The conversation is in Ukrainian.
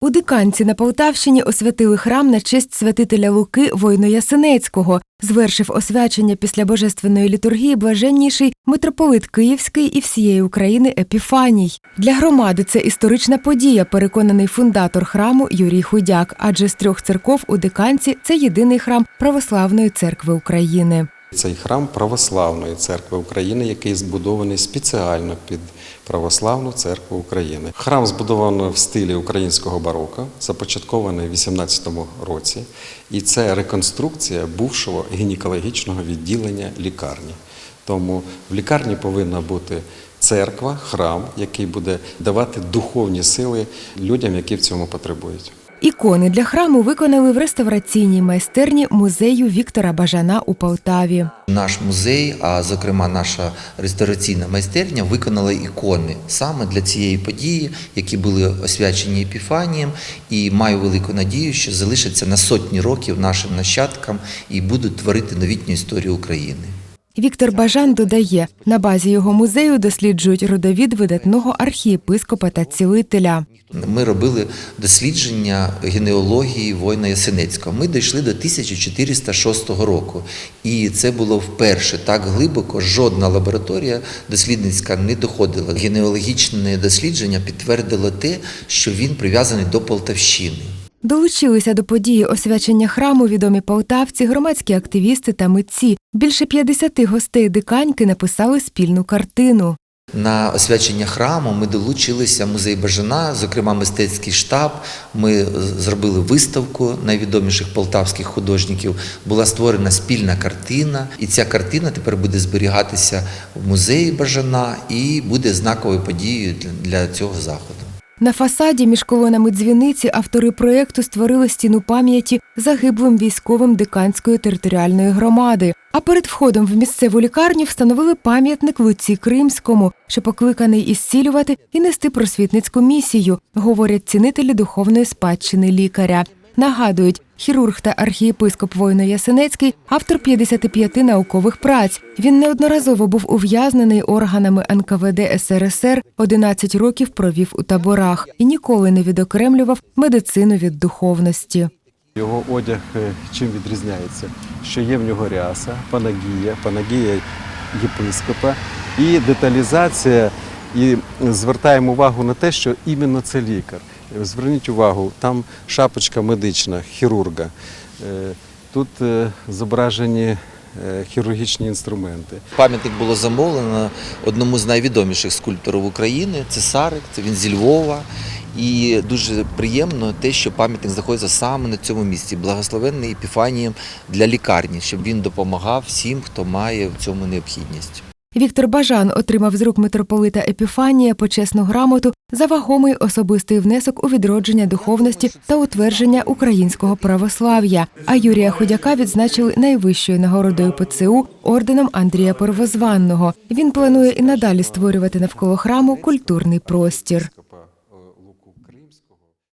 У Диканці на Полтавщині освятили храм на честь святителя Луки воїну Ясенецького. Звершив освячення після божественної літургії блаженніший митрополит Київський і всієї України Епіфаній. Для громади це історична подія, переконаний фундатор храму Юрій Худяк. Адже з трьох церков у Диканці це єдиний храм Православної церкви України. Цей храм Православної церкви України, який збудований спеціально під Православну церкву України. Храм збудовано в стилі українського барока, започаткований в 18 році, і це реконструкція бувшого гінекологічного відділення лікарні. Тому в лікарні повинна бути церква, храм, який буде давати духовні сили людям, які в цьому потребують. Ікони для храму виконали в реставраційній майстерні музею Віктора Бажана у Полтаві. Наш музей, а зокрема наша реставраційна майстерня, виконали ікони саме для цієї події, які були освячені Епіфанієм, і маю велику надію, що залишаться на сотні років нашим нащадкам і будуть творити новітню історію України. Віктор Бажан додає, на базі його музею досліджують родовід видатного архієпископа та цілителя. Ми робили дослідження генеалогії воїна Ясенецького. Ми дійшли до 1406 року, і це було вперше так глибоко. Жодна лабораторія дослідницька не доходила. Генеалогічне дослідження підтвердило те, що він прив'язаний до Полтавщини. Долучилися до події освячення храму відомі полтавці, громадські активісти та митці. Більше 50 гостей диканьки написали спільну картину. На освячення храму ми долучилися музей Бажана, зокрема мистецький штаб. Ми зробили виставку найвідоміших полтавських художників. Була створена спільна картина, і ця картина тепер буде зберігатися в музеї Бажана і буде знаковою подією для- цього заходу. На фасаді між колонами дзвіниці автори проєкту створили стіну пам'яті загиблим військовим диканської територіальної громади. А перед входом в місцеву лікарню встановили пам'ятник Луці Кримському, що покликаний ісцілювати і нести просвітницьку місію, говорять цінителі духовної спадщини лікаря. Нагадують, хірург та архієпископ воїно Ясенецький автор 55 наукових праць. Він неодноразово був ув'язнений органами НКВД СРСР, 11 років провів у таборах і ніколи не відокремлював медицину від духовності. Його одяг е, чим відрізняється? Що є в нього ряса, панагія, панагія єпископа і деталізація. І звертаємо увагу на те, що іменно це лікар. Зверніть увагу, там шапочка медична, хірурга. Е, Тут е, зображені е, хірургічні інструменти. Пам'ятник було замовлено одному з найвідоміших скульпторів України. Це Сарик, це він зі Львова. І дуже приємно те, що пам'ятник знаходиться саме на цьому місці, благословенний Епіфанієм для лікарні, щоб він допомагав всім, хто має в цьому необхідність. Віктор Бажан отримав з рук митрополита Епіфанія почесну грамоту за вагомий особистий внесок у відродження духовності та утвердження українського православ'я. А Юрія Ходяка відзначили найвищою нагородою ПЦУ орденом Андрія Первозванного. Він планує і надалі створювати навколо храму культурний простір.